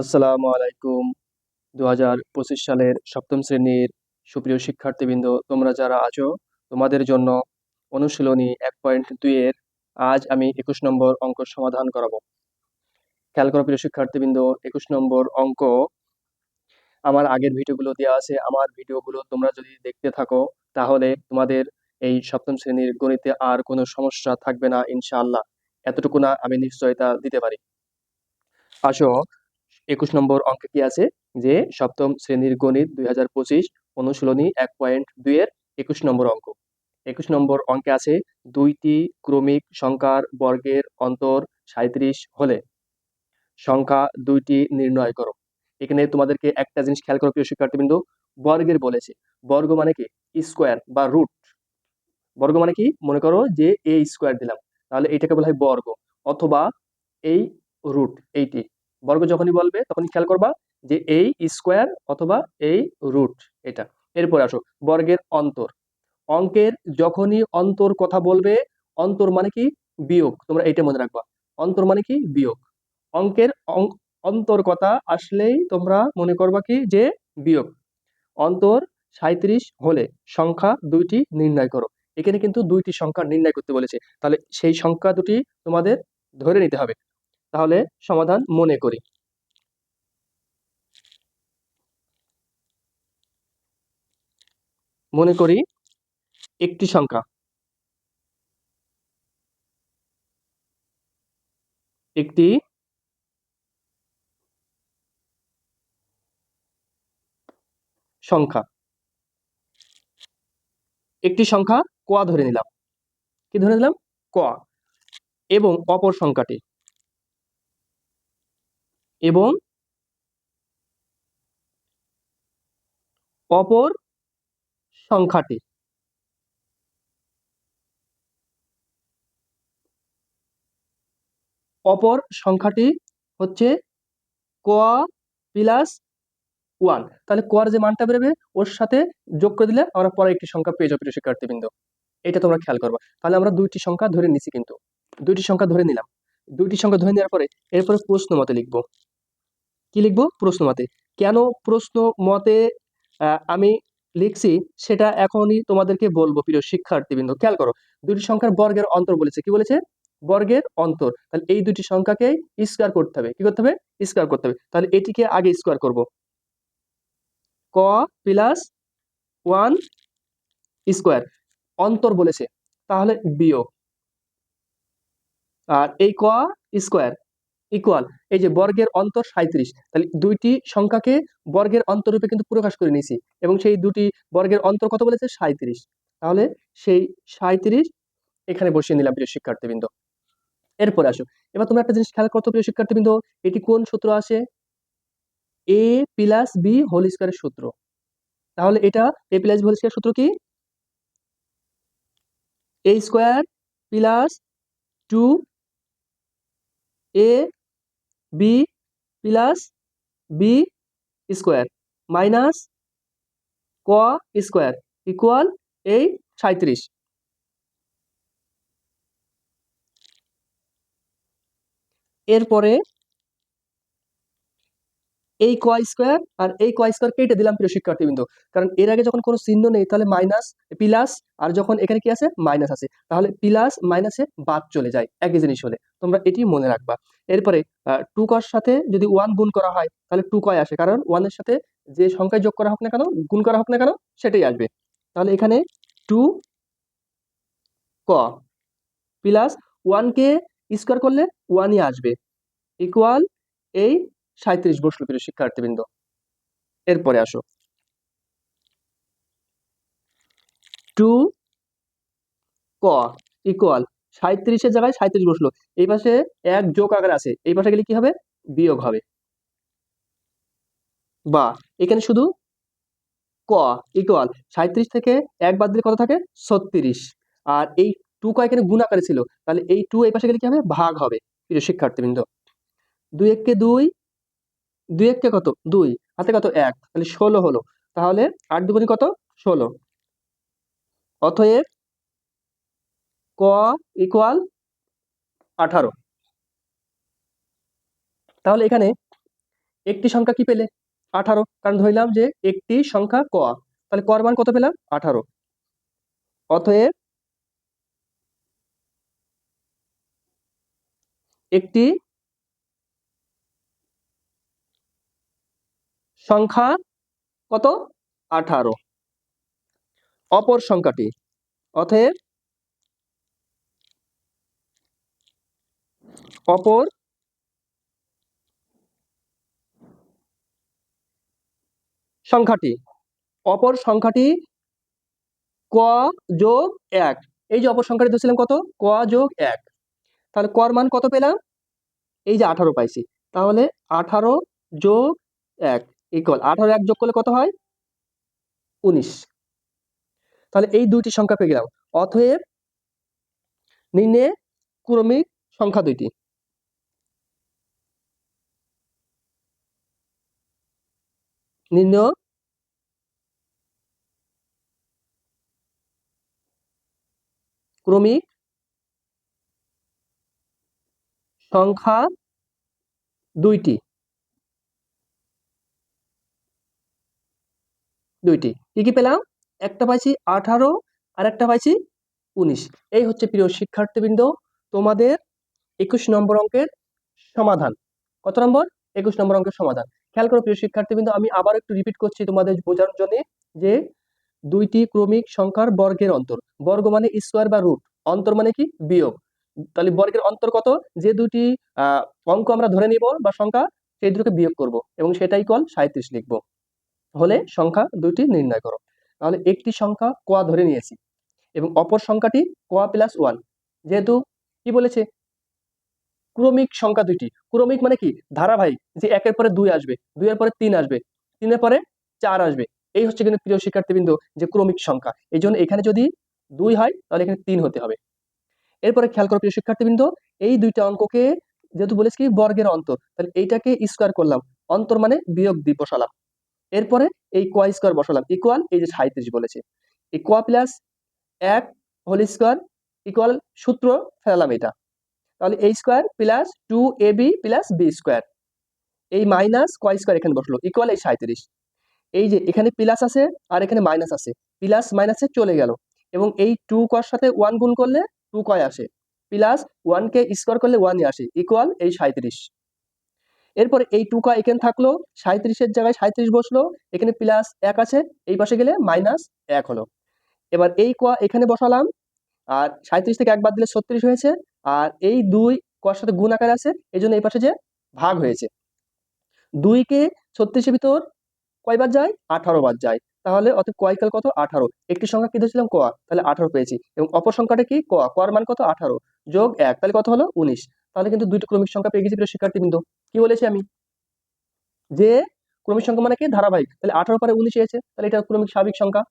আসসালামু আলাইকুম। দু হাজার পঁচিশ সালের সপ্তম শ্রেণির সুপ্রিয় শিক্ষার্থীবৃন্দ, তোমরা যারা আছো, তোমাদের জন্য অনুশীলনী এক পয়েন্ট দুইয়ের আজ আমি একুশ নম্বর অঙ্ক সমাধান করাবো। খেয়াল করো প্রিয় শিক্ষার্থীবৃন্দ, একুশ নম্বর অঙ্ক। আমার আগের ভিডিওগুলো দেওয়া আছে, আমার ভিডিওগুলো তোমরা যদি দেখতে থাকো, তাহলে তোমাদের এই সপ্তম শ্রেণির গণিতে আর কোনো সমস্যা থাকবে না, ইনশাআল্লাহ। এতটুকু না, আমি নিশ্চয়তা দিতে পারি। আসো একুশ নম্বর অঙ্কে কি আছে? যে সপ্তম শ্রেণির গণিত দুই হাজার পঁচিশ অনুশীলনী এক পয়েন্ট দুইয়ের একুশ নম্বর অঙ্ক। একুশ নম্বর অঙ্কে আছে দুইটি ক্রমিক সংখ্যার বর্গের অন্তর সাঁত্রিশ হলে সংখ্যা দুইটি নির্ণয় করো। এখানে তোমাদেরকে একটা জিনিস খেয়াল করো প্রিয় শিক্ষার্থীবৃন্দ, বর্গের বলেছে। বর্গ মানে কি? স্কোয়ার বা রুট। বর্গ মানে কি? মনে করো যে এ স্কোয়ার দিলাম। তাহলে এটাকে বলা হয় বর্গ অথবা এই রুট, এইটি। বর্গ যখনই বলবে, তখনই খেয়াল করবা যে এই স্কোয়ার অথবা এই রুট এটা। এরপর আসো, বর্গের অন্তর। অঙ্কের যখনই অন্তর কথা বলবে, অন্তর মানে কি? বিয়োগ। তোমরা এটা মনে রাখবা। অন্তর মানে কি? বিয়োগ। অঙ্কের অন্তর কথা আসলেই তোমরা মনে করবা কি? যে বিয়োগ। অন্তর সাঁত্রিশ হলে সংখ্যা দুইটি নির্ণয় করো। এখানে কিন্তু দুইটি সংখ্যা নির্ণয় করতে বলেছে। তাহলে সেই সংখ্যা দুটি তোমাদের ধরে নিতে হবে। তাহলে সমাধান মনে করি। মনে করি একটি সংখ্যা। একটি সংখ্যা। একটি সংখ্যা ক ধরে নিলাম। কি ধরে নিলাম? ক। এবং অপর সংখ্যাটি। এবং অপর সংখ্যাটি। অপর সংখ্যাটি হচ্ছে ক প্লাস ওয়ান। তাহলে কর যে মানটা বেরোবে, ওর সাথে যোগ করে দিলে আমরা পরে একটি সংখ্যা পেয়ে যাব শিক্ষার্থীবৃন্দ। এটা তোমরা খেয়াল করবা। তাহলে আমরা দুইটি সংখ্যা ধরে নিছি কিন্তু। দুইটি সংখ্যা ধরে নিলাম। দুইটি সংখ্যা ধরে নেওয়ার পরে এরপরে প্রশ্ন মতে লিখব। কি লিখব? প্রশ্ন মতে। কেন প্রশ্ন মতে আমি লিখছি সেটা এখনই তোমাদেরকে বলব, প্রিয় শিক্ষার্থীবৃন্দ। খেয়াল করো দুটি সংখ্যার বর্গের অন্তর বলেছে। কি বলেছে? বর্গের অন্তর। তাহলে এই দুটি সংখ্যাকে স্কোয়ার করতে হবে। কি করতে হবে? স্কোয়ার করতে হবে। তাহলে এটিকে আগে স্কোয়ার করব। ক প্লাস ওয়ান স্কোয়ার অন্তর বলেছে। তাহলে বিয়োগ। আর এই ক স্কোয়ার ইকুয়াল এই যে বর্গের অন্তর সাঁত্রিশ তাহলে দুইটি সংখ্যাকে বর্গের অন্তরূপে কিন্তু প্রকাশ করে নিয়েছি এবং সেই দুটি বর্গের অন্তর কত বলেছে? সাঁত্রিশ তাহলে সেই সাঁত্রিশ এখানে বসিয়ে নিলাম প্রিয় শিক্ষার্থীবৃন্দ। এরপরে আসো। এবার তোমরা একটা জিনিস খেয়াল করতো প্রিয় শিক্ষার্থীবৃন্দ, এটি কোন সূত্র আসে? এ প্লাস বি হোল স্কোয়ারের সূত্র। তাহলে এটা A plus B whole square সূত্র কি? A square plus two A B plus B square minus ক স্কোয়ার ইকুয়াল এই সাঁত্রিশ এরপরে এই ক স্কোয়ার আর এই ক স্কোয়ার কেটে দিলাম প্রিয় শিক্ষার্থীবৃন্দ। কারণ এর আগে যখন কোনো চিহ্ন নেই, তাহলে মাইনাস প্লাস আর যখন এখানে কি আছে? মাইনাস আছে। তাহলে প্লাস মাইনাসে বাদ চলে যায়। একই জিনিস হলে। তোমরা এটি মনে রাখবা। এরপরে টু কর সাথে যদি ওয়ান গুণ করা হয়, তাহলে টু কয় আসে? কারণ ওয়ানের সাথে যে সংখ্যায় যোগ করা হোক না কেন, গুণ করা হোক না কেন, সেটাই আসবে। তাহলে এখানে টু ক প্লাস ওয়ানকে স্কোয়ার করলে ওয়ানই আসবে। ইকুয়াল এই সাঁত্রিশ বসল প্রিয় শিক্ষার্থীবৃন্দ। এরপরে আসো। টু ক ইকুয়াল সাঁত্রিশের জায়গায় সাঁত্রিশ বসল। এই পাশে এক যোগ আকার আছে। এই পাশে গেলে কি হবে? বিয়োগ হবে। বা এখানে শুধু ক ইকুয়াল সাঁত্রিশ থেকে এক বাদ দিলে কত থাকে? ছত্রিশ। আর এই টু ক এখানে গুণ আকারে ছিল। তাহলে এই টু এই পাশে গেলে কি হবে? ভাগ হবে। প্রিয় শিক্ষার্থীবৃন্দ। দুই এককে দুই দুই এককে কত? দুই। হাতে কত? এক। তাহলে ষোলো হলো। তাহলে আট দুগুণি কত? ষোলো। অতএব ক ইকুয়াল আঠারো। তাহলে এখানে একটি সংখ্যা কি পেলে? আঠারো। কারণ ধরলাম যে একটি সংখ্যা ক। তাহলে কর মান কত পেলাম? আঠারো। অতএব একটি সংখ্যা কত? আঠারো। অপর সংখ্যাটি, অতএব অপর সংখ্যাটি অপর সংখ্যাটি ক যোগ এক। এই যে অপর সংখ্যাটি ধরছিলাম কত? ক যোগ এক। তাহলে কর মান কত পেলাম? এই যে আঠারো পাইছি। তাহলে আঠারো যোগ এক। ইকুয়াল আঠারো এক যোগ করলে কত হয়? উনিশ। তাহলে এই দুইটি সংখ্যা পেয়ে গেলাম। অতএব নিম্নে ক্রমিক সংখ্যা দুইটি। নিম্ন ক্রমিক সংখ্যা দুইটি। দুইটি। কি কি পেলাম? একটা পাইছি আঠারো আর একটা পাইছি উনিশ। এই হচ্ছে প্রিয় শিক্ষার্থীবৃন্দ, তোমাদের একুশ নম্বর অঙ্কের সমাধান। কত নম্বর? একুশ নম্বর অঙ্কের সমাধান। খেয়াল করো প্রিয় শিক্ষার্থীবৃন্দ, আমি আবার একটু রিপিট করছি তোমাদের বোঝানোর জন্য যে দুইটি ক্রমিক সংখ্যার বর্গের অন্তর। বর্গ মানে স্কোয়ার বা রুট অন্তর মানে কি? বিয়োগ। তাহলে বর্গের অন্তর কত? যে দুটি অঙ্ক আমরা ধরে নিব বা সংখ্যা, সেই দুটোকে বিয়োগ করব এবং সেটাই কল সাঁত্রিশ লিখব। হলে সংখ্যা দুইটি নির্ণয় করো। তাহলে একটি সংখ্যা কোয়া ধরে নিয়েছি এবং অপর সংখ্যাটি কোয়া প্লাস ওয়ান যেহেতু কি বলেছে? ক্রমিক সংখ্যা দুইটি। ক্রমিক মানে কি? ধারাবাহিক যে একের পরে দুই আসবে, দুইয়ের পরে তিন আসবে, তিনের পরে চার আসবে। এই হচ্ছে কিন্তু প্রিয় শিক্ষার্থীবৃন্দ যে ক্রমিক সংখ্যা। এই জন্য এখানে যদি দুই হয়, তাহলে এখানে তিন হতে হবে। এরপরে খেয়াল করো প্রিয় শিক্ষার্থীবৃন্দ, এই দুইটা অঙ্ককে যেহেতু বলেছি কি, বর্গের অন্তর। তাহলে এইটাকে স্কোয়ার করলাম। অন্তর মানে বিয়োগ দ্বীপ বসালাম এরপরে এই কোয়া স্কোয়ার বসালাম ইকুয়াল এই যে সাঁত্রিশ বলেছে। এই প্লাস এক হোল স্কোয়ার ইকুয়াল সূত্র ফেলালাম এটা। তাহলে এই square plus two A B plus B square এই মাইনাস কোয়া স্কোয়ার এখানে বসল ইকুয়াল এই সাঁত্রিশ এই যে এখানে প্লাস আছে আর এখানে মাইনাস আছে। প্লাস মাইনাসে চলে গেল। এবং এই টু কর সাথে ওয়ান গুণ করলে টু কয় আসে? প্লাস ওয়ানকে স্কোয়ার করলে ওয়ানই আসে। ইকুয়াল এই সাঁত্রিশ এরপরে এই টুকা এখানে থাকল সাঁত্রিশের জায়গায় সাঁত্রিশ বসল, এখানে প্লাস এক আছে, এই পাশে গেলে মাইনাস এক হলো। এবার এই কোয়া এখানে বসালাম, আর সাঁত্রিশ থেকে একবার দিলে ছত্রিশ হয়েছে, আর এই দুই কোয়ার সাথে গুণ আকার আছে, এই জন্য এই পাশে যে ভাগ হয়েছে। দুইকে ছত্রিশের ভিতর কয়বার যায়? আঠারো বার যায়। তাহলে অত কয়কাল কত? আঠারো। একটি সংখ্যা কি ধরেছিলাম? কোয়া তাহলে আঠারো পেয়েছি। এবং অপর সংখ্যাটা কি? কোয়া কোয়ার মান কত? আঠারো। যোগ এক। তাহলে কত হলো? উনিশ। তাহলে কিন্তু দুইটি ক্রমিক সংখ্যা পেয়ে গেছি শিক্ষার্থী বিন্দু কি বলেছি আমি? যে ক্রমিক সংখ্যা মানে কি? ধারাবাহিক। তাহলে আঠারো পরে উনিশ এসেছে। তাহলে এটা ক্রমিক স্বাভাবিক সংখ্যা।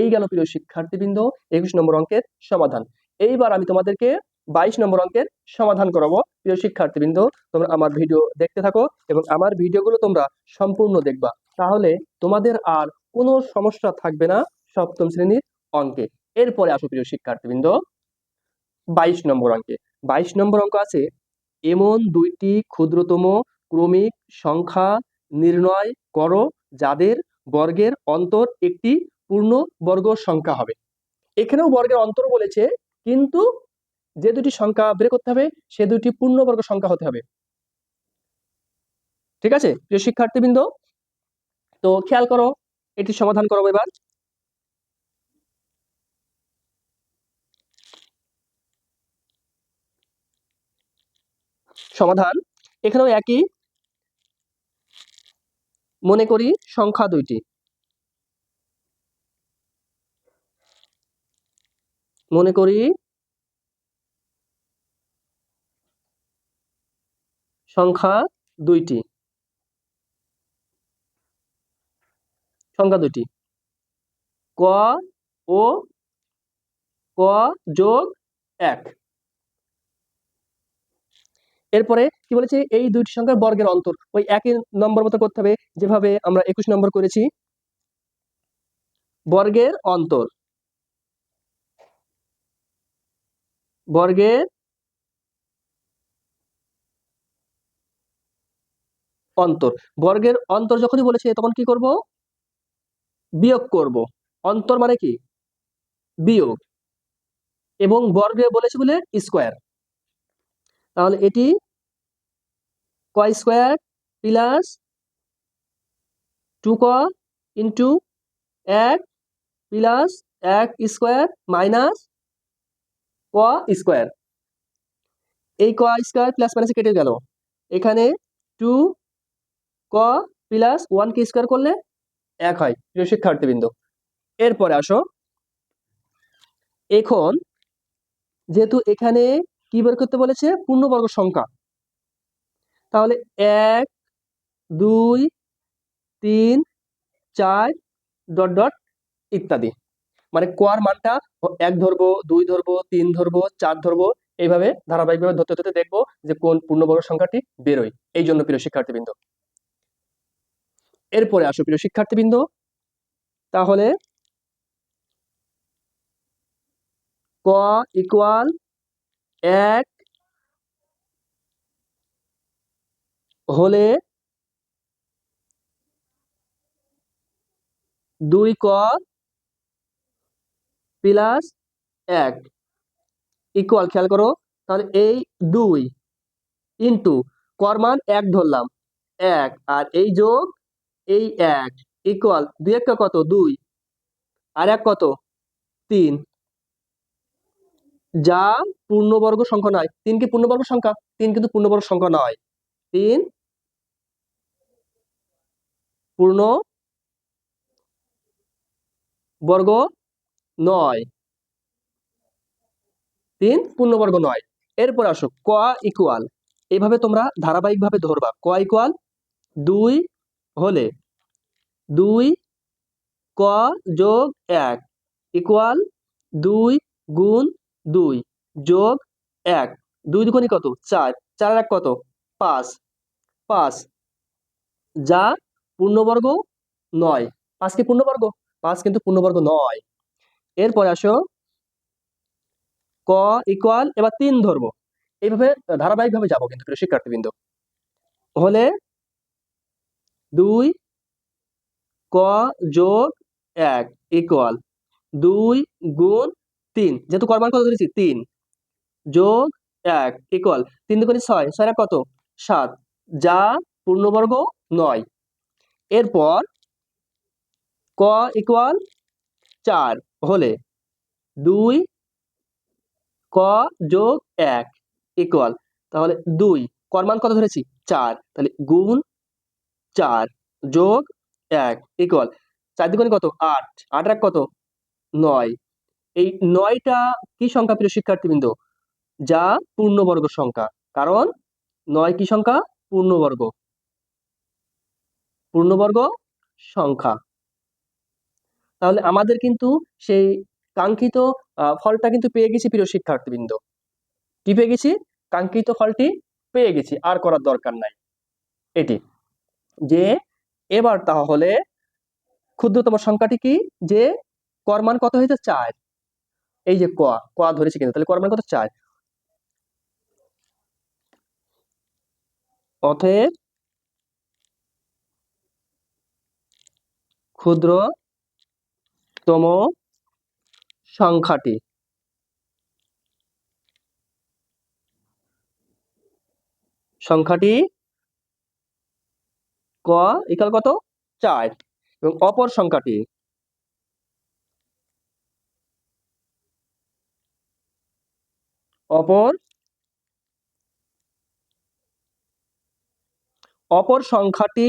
এই গেল প্রিয় শিক্ষার্থীবৃন্দ, একুশ নম্বর অঙ্কের সমাধান। এইবার আমি তোমাদেরকে বাইশ নম্বর অঙ্কের সমাধান করাবো। প্রিয় শিক্ষার্থীবৃন্দ, তোমরা আমার ভিডিও দেখতে থাকো এবং আমার ভিডিওগুলো তোমরা সম্পূর্ণ দেখবা। তাহলে তোমাদের আর কোনো সমস্যা থাকবে না সপ্তম শ্রেণির অঙ্কে। এরপরে আসো প্রিয় শিক্ষার্থীবৃন্দ, বাইশ নম্বর অঙ্কে। বাইশ নম্বর অঙ্ক আছে এমন দুইটি ক্ষুদ্রতম ক্রমিক সংখ্যা নির্ণয় করো যাদের বর্গের অন্তর একটি পূর্ণ বর্গ সংখ্যা হবে। এখানেও বর্গের অন্তর বলেছে, কিন্তু যে দুটি সংখ্যা বের করতে হবে, সে দুটি পূর্ণবর্গ সংখ্যা হতে হবে। ঠিক আছে, প্রিয় শিক্ষার্থীবৃন্দ? তো খেয়াল করো, এটি সমাধান করো এবার। সমাধান। এখানেও একই। মনে করি সংখ্যা দুইটি। মনে করি সংখ্যা দুইটি। সংখ্যা দুইটি। ক ও ক যোগ এক। এরপরে কি বলেছে? এই দুইটি সংখ্যার বর্গের অন্তর। ওই একই নম্বর মতো করতে হবে। যেভাবে আমরা একুশ নম্বর করেছি। বর্গের অন্তর। বর্গের অন্তর। বর্গের অন্তর যখনই বলেছে, তখন কি করব? বিয়োগ করব। অন্তর মানে কি? বিয়োগ। এবং বর্গে বলেছে বলে স্কোয়ার। তাহলে এটি কয় স্কোয়ার প্লাস টু ক ইন্টু এক প্লাস এক স্কোয়ার মাইনাস ক স্কোয়ার। এই ক স্কোয়ার প্লাস মাইনাসে কেটে গেল। এখানে টু ক প্লাস ওয়ান কে স্কোয়ার করলে এক হয়, প্রিয় শিক্ষার্থীবৃন্দ। এরপরে আসো। এখন যেহেতু এখানে কি বের করতে বলেছে? পূর্ণবর্গ সংখ্যা। তাহলে এক, দুই, তিন, চার, ডট ডট ইত্যাদি। মানে কোয়ার মানটা এক ধরবো, দুই ধরবো, তিন ধরবো, চার ধরবো, এইভাবে ধারাবাহিকভাবে ধরতে ধরতে দেখব যে কোন পূর্ণবর্গ সংখ্যাটি বেরোয়। এই জন্য প্রিয় শিক্ষার্থীবৃন্দ। এরপরে আসো প্রিয় শিক্ষার্থীবৃন্দ। তাহলে ক ইকুয়াল এক হলে দুই ক প্লাস এক। ইকুয়াল, খেয়াল করো। তাহলে এই দুই ইন্টু কর মান এক ধরলাম। এক আর এই যোগ এই এক। ইকুয়াল দুই একটা কত? দুই। আর এক কত? তিন। যা পূর্ণবর্গ সংখ্যা নয়। তিন কি পূর্ণবর্গ সংখ্যা? তিন কিন্তু পূর্ণবর্গ সংখ্যা নয়। তিন পূর্ণ বর্গ নয়। তিন পূর্ণবর্গ নয়। এরপর আসো, ক ইকুয়াল এইভাবে তোমরা ধারাবাহিকভাবে ধরবা। ক ইকুয়াল দুই হলে দুই ক যোগ এক। ইকুয়াল দুই গুণ দুই যোগ এক। দুই দুগুণি কত? চার। চার এক কত? পাঁচ। পাঁচ। যা পূর্ণবর্গ নয়। পাঁচ কি পূর্ণবর্গ? পাঁচ কিন্তু পূর্ণবর্গ নয়। এরপরে আসো। ক ইকুয়াল এবার তিন ধরবো। এইভাবে ধারাবাহিকভাবে যাব কিন্তু শিক্ষার্থীবৃন্দ। হলে দুই ক যোগ এক ইকুয়াল দুই গুণ তিন। যেহেতু কর্মান কত ধরেছি তিন। যোগ এক ইকুয়াল তিন দুগুণে ছয়। ছয় কত? সাত। যা পূর্ণবর্গ নয়। এরপর ক ইকুয়াল চার হলে দুই ক যোগ এক ইকুয়াল তাহলে দুই। কর্মান কত ধরেছি? চার। তাহলে গুণ চার যোগ এক ইকুয়াল চার দ্বিগুণে কত? আট। আট এক কত? নয়। এই নয়টা কি সংখ্যা প্রিয় শিক্ষার্থীবৃন্দ? যা পূর্ণবর্গ সংখ্যা। কারণ নয় কি সংখ্যা? পূর্ণবর্গ। পূর্ণবর্গ সংখ্যা। তাহলে আমাদের কিন্তু সেই কাঙ্ক্ষিত ফলটা কিন্তু পেয়ে গেছি প্রিয় শিক্ষার্থীবৃন্দ। কি পেয়ে গেছি? কাঙ্ক্ষিত ফলটি পেয়ে গেছি। আর করার দরকার নাই। এটি। যে এবার তাহলে ক্ষুদ্রতম সংখ্যাটি কি? যে কর্মান কত হয়েছে? চার। এই যে ক ক ধরেছে কিন্তু, তাহলে কর্মান কত? চার। অতএব ক্ষুদ্রতম সংখ্যাটি সংখ্যাটি ক ইকাল কত? চার। এবং অপর সংখ্যাটি অপর? অপর সংখ্যাটি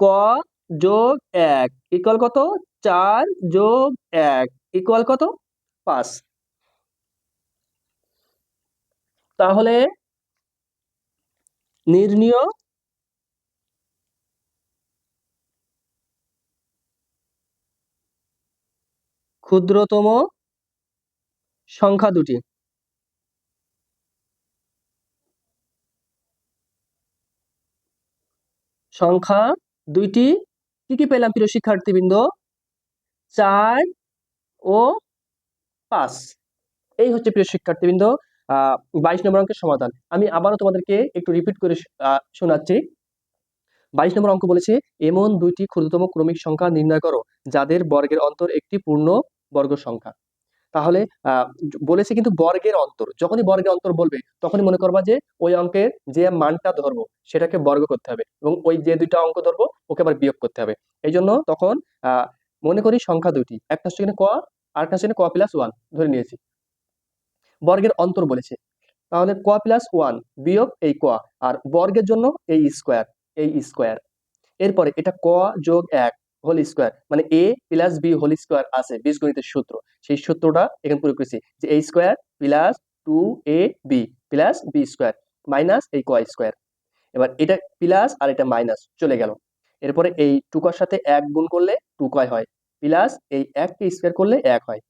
ক যোগ এক ইকুয়াল কত? চার যোগ এক ইকুয়াল কত? পাঁচ। তাহলে নির্ণীয় ক্ষুদ্রতম সংখ্যা দুটি। সংখ্যা দুইটি। কি কি পেলাম প্রিয় শিক্ষার্থীবৃন্দ? চার ও পাঁচ। এই হচ্ছে প্রিয় শিক্ষার্থীবৃন্দ বাইশ নম্বর অঙ্কের সমাধান। আমি আবারও তোমাদেরকে একটু রিপিট করে শোনাচ্ছি। বাইশ নম্বর অঙ্ক বলেছে, এমন দুইটি ক্ষুদ্রতম ক্রমিক সংখ্যা নির্ণয় করো, যাদের বর্গের অন্তর একটি পূর্ণ বর্গ সংখ্যা। তাহলে বলেছে কিন্তু বর্গের অন্তর। যখনই বর্গের অন্তর বলবে, তখনই মনে করবা যে, ওই অঙ্কের যে মানটা ধরবো, সেটাকে বর্গ করতে হবে এবং ওই যে দুইটা অঙ্ক ধরবো, ওকে আবার বিয়োগ করতে হবে। এই জন্য তখন মনে করি সংখ্যা দুইটি। একটা হচ্ছে ক, আর একটা হচ্ছে ক প্লাস ওয়ান ধরে নিয়েছি। বর্গের অন্তর বলেছে। তাহলে ক প্লাস ওয়ান বিয়োগ এই ক, আর বর্গের জন্য এই স্কোয়ার এই স্কোয়ার এরপরে এটা ক যোগ এক হোল স্কোয়ার মানে A plus B whole square আছে বীজগণিতের সূত্র। সেই সূত্রটা এখানে প্রয়োগ করেছি যে A square plus two A B plus B square minus এই ক স্কোয়ার। এবার এটা প্লাস আর এটা মাইনাস চলে গেল। এরপরে এই টুকার সাথে এক গুণ করলে টু কয় হয়? প্লাস এই এককে স্কোয়ার করলে এক হয়।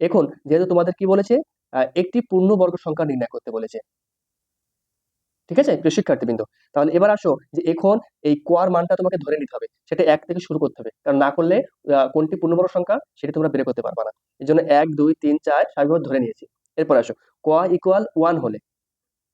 এখন যেহেতু তোমাদের কি বলেছে? একটি পূর্ণবর্গ সংখ্যা নির্ণয় করতে বলেছে। ঠিক আছে? প্রিয় শিক্ষার্থীবৃন্দ, তাহলে এবার আসো যে এখন এই কোয়ার মানটা তোমাকে ধরে নিতে হবে। সেটা এক থেকে শুরু করতে হবে। কারণ না করলে কোনটি পূর্ণবর্গ সংখ্যা সেটি তোমরা বের করতে পারবে না। এই জন্য এক, দুই, তিন, চার স্বাভাবিকভাবে ধরে নিয়েছি। এরপর আসো। কোয়া ইকুয়াল ওয়ান হলে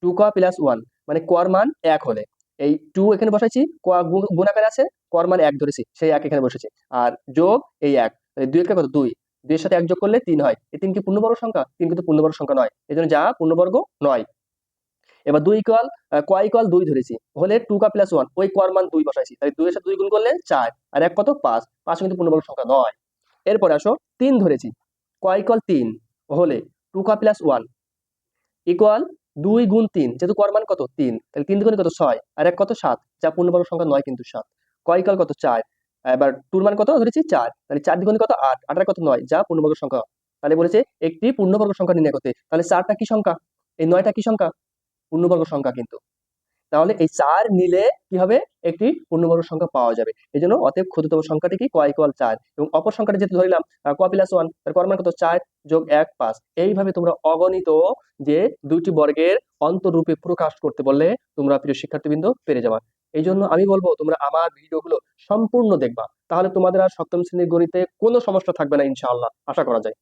টু কোয়া প্লাস ওয়ান মানে কোয়ার মান এক হলে। এই টু এখানে বসাইছি কোয়া গুণ- গুণাকারে আছে কোয়ার মান এক ধরেছি, সেই এক এখানে বসেছি। আর যোগ এই এক দুই একে কত? দুই। দুইয়ের সাথে এক যোগ করলে তিন হয়। এই তিন কি পূর্ণবর্গ সংখ্যা, তিন কিন্তু পূর্ণবর্গ সংখ্যা নয়। এই জন্য যা পূর্ণবর্গ নয়। এবার দুই ইকুয়াল কোয়া ইকুয়াল দুই ধরেছি। হলে টু কা প্লাস ওয়ান ওই কোয়ার মান দুই বসাইছি। তাই দুইয়ের সাথে দুই গুণ করলে চার, আর এক কত পাঁচ? পাঁচ কিন্তু পূর্ণবর্গ সংখ্যা নয়। এরপরে আসো, তিন ধরেছি। কোয়া ইকুয়াল তিন, হলে টু কা প্লাস ওয়ান ইকুয়াল দুই গুণ তিন, যেহেতু কোয়ার মান কত? তিন। তাহলে তিন দুগুণে কত? ছয়, আর এক কত? সাত। যা পূর্ণবর্গ সংখ্যা নয় কিন্তু সাত। কোয়া ইকুয়াল কত? চার। এবার টুর মান কত? ধরেছি চার। তাহলে চার দ্বিগুণে কত? আট। আট আর কত? নয়। যা পূর্ণবর্গ সংখ্যা। তাহলে বলেছে একটি পূর্ণবর্গ সংখ্যা নির্ণয় করতে। তাহলে চারটা কি সংখ্যা? এই নয়টা কি সংখ্যা? পূর্ণবর্গ সংখ্যা কিন্তু। তাহলে এই চার নিলে কি হবে? একটি পূর্ণবর্গ সংখ্যা পাওয়া যাবে। এই জন্য অতএব ক্ষুদ্রতম সংখ্যাটি কি কয় ইকুয়াল চার এবং অপর সংখ্যাটা যেহেতু ধরিলাম ক প্লাস ওয়ান তার কর মান কত? চার যোগ এক পাঁচ। এইভাবে তোমরা অগণিত যে দুইটি বর্গের অন্তরূপে প্রকাশ করতে বললে তোমরা প্রিয় শিক্ষার্থীবৃন্দ পেরে যাবা। এই জন্য আমি বলব, তোমরা আমার ভিডিওগুলো সম্পূর্ণ দেখবা। তাহলে তোমাদের আর সপ্তম শ্রেণির গণিতে কোনো সমস্যা থাকবে না ইনশাআল্লাহ। আশা করা যায়।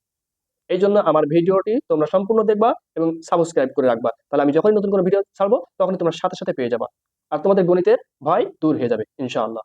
এই জন্য আমার ভিডিওটি তোমরা সম্পূর্ণ দেখবা এবং সাবস্ক্রাইব করে রাখবা। তাহলে আমি যখনই নতুন কোনো ভিডিও ছাড়বো, তখনই তোমরা সাথে সাথে পেয়ে যাবা। আর তোমাদের গণিতের ভয় দূর হয়ে যাবে, ইনশাআল্লাহ।